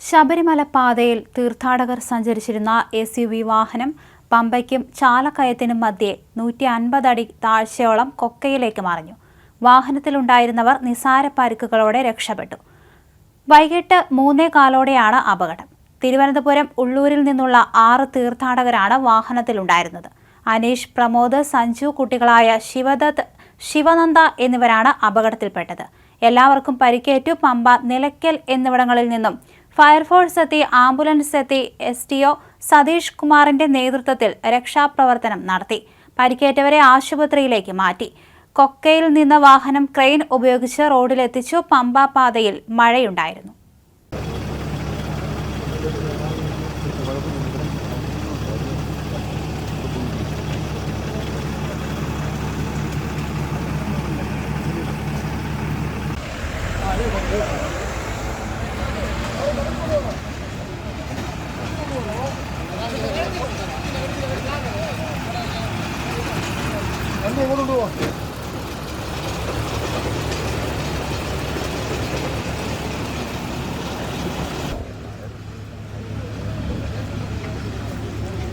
ശബരിമല പാതയിൽ തീർത്ഥാടകർ സഞ്ചരിച്ചിരുന്ന എസ് യു വി വാഹനം പമ്പയ്ക്കും ചാലക്കയത്തിനും മധ്യേ നൂറ്റി അൻപത് അടി താഴ്ചയോളം കൊക്കയിലേക്ക് മറിഞ്ഞു. വാഹനത്തിലുണ്ടായിരുന്നവർ നിസാര പരിക്കുകളോടെ രക്ഷപ്പെട്ടു. വൈകിട്ട് മൂന്നേ കാലോടെയാണ് അപകടം. തിരുവനന്തപുരം ഉള്ളൂരിൽ നിന്നുള്ള ആറ് തീർത്ഥാടകരാണ് വാഹനത്തിലുണ്ടായിരുന്നത്. അനീഷ് പ്രമോദ് സഞ്ജു കുട്ടികളായ ശിവദത്ത് ശിവനന്ദ എന്നിവരാണ് അപകടത്തിൽപ്പെട്ടത്. എല്ലാവർക്കും പരിക്കേറ്റു പമ്പ നിലയ്ക്കൽ എന്നിവിടങ്ങളിൽ നിന്നും ഫയർഫോഴ്സ് എത്തി ആംബുലൻസ് എത്തി എസ് ടി ഒ സതീഷ് കുമാറിന്റെ നേതൃത്വത്തിൽ രക്ഷാപ്രവർത്തനം നടത്തി. പരിക്കേറ്റവരെ ആശുപത്രിയിലേക്ക് മാറ്റി. കൊക്കയിൽ നിന്ന വാഹനം ക്രെയിൻ ഉപയോഗിച്ച് റോഡിലെത്തിച്ചു. പമ്പ പാതയിൽ മഴയുണ്ടായിരുന്നു.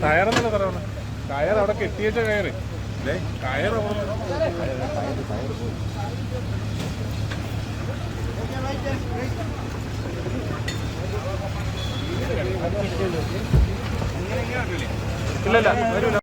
കയറെന്നല്ല പറയണേ കയർ അവിടെ. കെട്ടിയേച്ച കയറ്. അവിടെ. ഇല്ലല്ല വരൂല